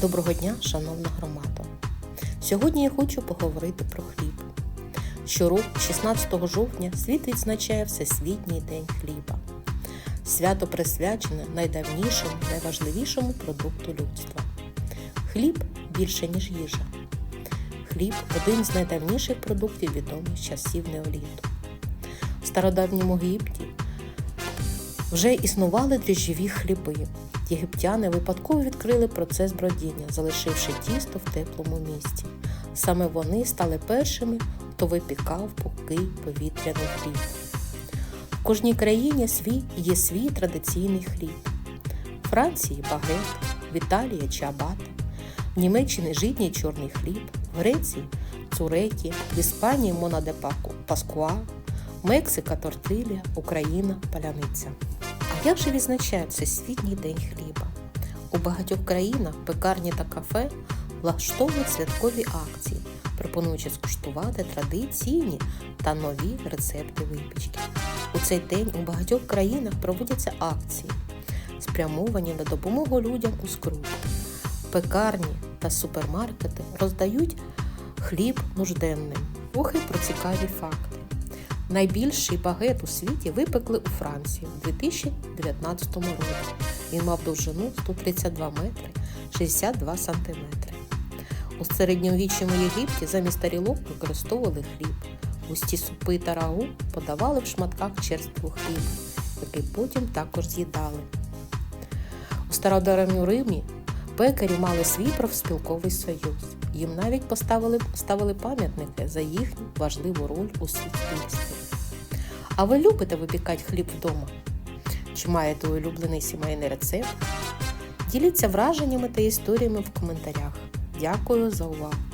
Доброго дня, шановна громада! Сьогодні я хочу поговорити про хліб. Щороку, 16 жовтня, світ відзначає Всесвітній день хліба. Свято присвячене найдавнішому, найважливішому продукту людства. Хліб більше, ніж їжа. Хліб один з найдавніших продуктів відомих часів неоліту. В стародавньому Єгипті вже існували дріжджові хліби. Єгиптяни випадково відкрили процес бродіння, залишивши тісто в теплому місці. Саме вони стали першими, хто випікав пухкий повітряний хліб. В кожній країні свій є свій традиційний хліб. В Франції багет, в Італії чабат, в Німеччині житній чорний хліб, в Греції цурекі, в Іспанії монаде паскуа, Мексика тортилля, Україна паляниця. А як же відзначають Всесвітній день хліба? У багатьох країнах пекарні та кафе влаштовують святкові акції, пропонуючи скуштувати традиційні та нові рецепти випічки. У цей день у багатьох країнах проводяться акції, спрямовані на допомогу людям у скруті. Пекарні та супермаркети роздають хліб нужденним. Охи про цікаві факти. Найбільший багет у світі випекли у Франції у 2019 році. Він мав довжину 132 метри 62 сантиметри. У середньовічному Єгипті замість тарілок використовували хліб. Густі супи та рагу подавали в шматках черству хліба, який потім також з'їдали. У стародавньому Римі пекарі мали свій профспілковий союз. Їм навіть поставили, ставили пам'ятники за їхню важливу роль у суспільстві. А ви любите випікати хліб вдома? Чи маєте улюблений сімейний рецепт? Діліться враженнями та історіями в коментарях. Дякую за увагу!